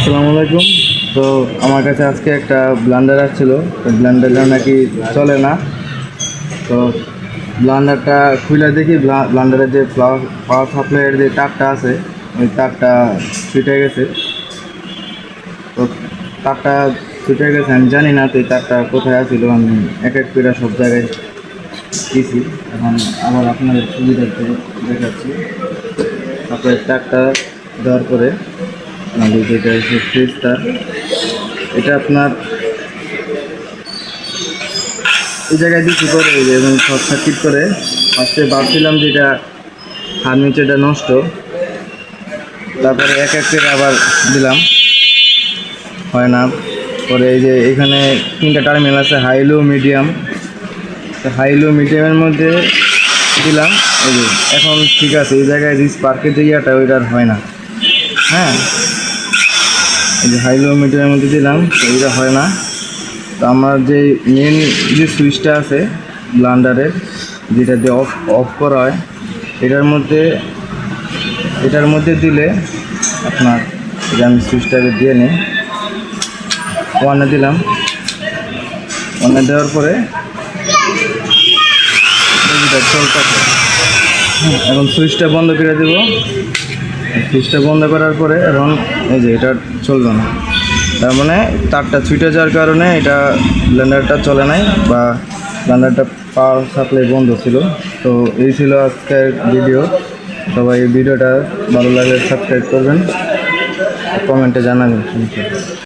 আসসালামু আলাইকুম। তো আমার কাছে আজকে একটা ব্লান্ডার আসছিল। ব্লান্ডারটা নাকি চলে না। তো ব্লান্ডারটা খুলে দেখি ব্লান্ডারের যে পাওয়ার সাপ্লাইয়ের যে তারটা আছে, ওই তারটা ছুটে গেছে। তো তারটা ছুটে গেছে, আমি জানি না তো এই তারটা কোথায় আছিল আমি এক এক করে সব জায়গায় দিছি এখন আবার আপনাদের সুবিধার্থে দেখাচ্ছি। তারপরে তারটা দেওয়ার পরে আমাদের যেটা হচ্ছে ফ্রিজ তার এটা আপনার এই জায়গায় দিচ্ছি করে? এই যে এবং শর্ট সার্কিট করে। ফার্স্টে ভাবছিলাম যে এটা ফার্নিচারটা নষ্ট। তারপরে এক এক করে আবার দিলাম। হয় না। পরে এই যে এখানে তিনটা টার্মিনাল আছে high low medium high low মিডিয়ামের মধ্যে দিলাম। এই যে, এখন ঠিক আছে, এই জায়গায় রিস পার্কের যে ইয়াটা ওইটা আর হয় না। হ্যাঁ? যে হাই লো মিডিয়ামের মধ্যে দিলাম, তো এইটা হয় না। তো আমার যে মেন যে সুইচটা আছে ব্লান্ডারের যেটা দিয়ে অফ অফ করা হয়, এটার মধ্যে এটার মধ্যে দিলে আপনার যে আমি সুইচটাকে দিয়ে নিই। ওয়ানে দিলাম। ওয়ানে দেওয়ার পরে এখন সুইচটা বন্ধ করে দেবো। সুইচটা বন্ধ করার পরে এখন এই যে এটা চলবে না। তার মানে তারটা ছুটে যাওয়ার কারণে এটা ব্লেন্ডারটা চলে নাই বা ব্লেন্ডারটা পাওয়ার সাপ্লাই বন্ধ ছিল। তো এই ছিল আজকের ভিডিও সবাই এই ভিডিওটা ভালো লাগলে সাবস্ক্রাইব করবেন। কমেন্টে জানাবেন।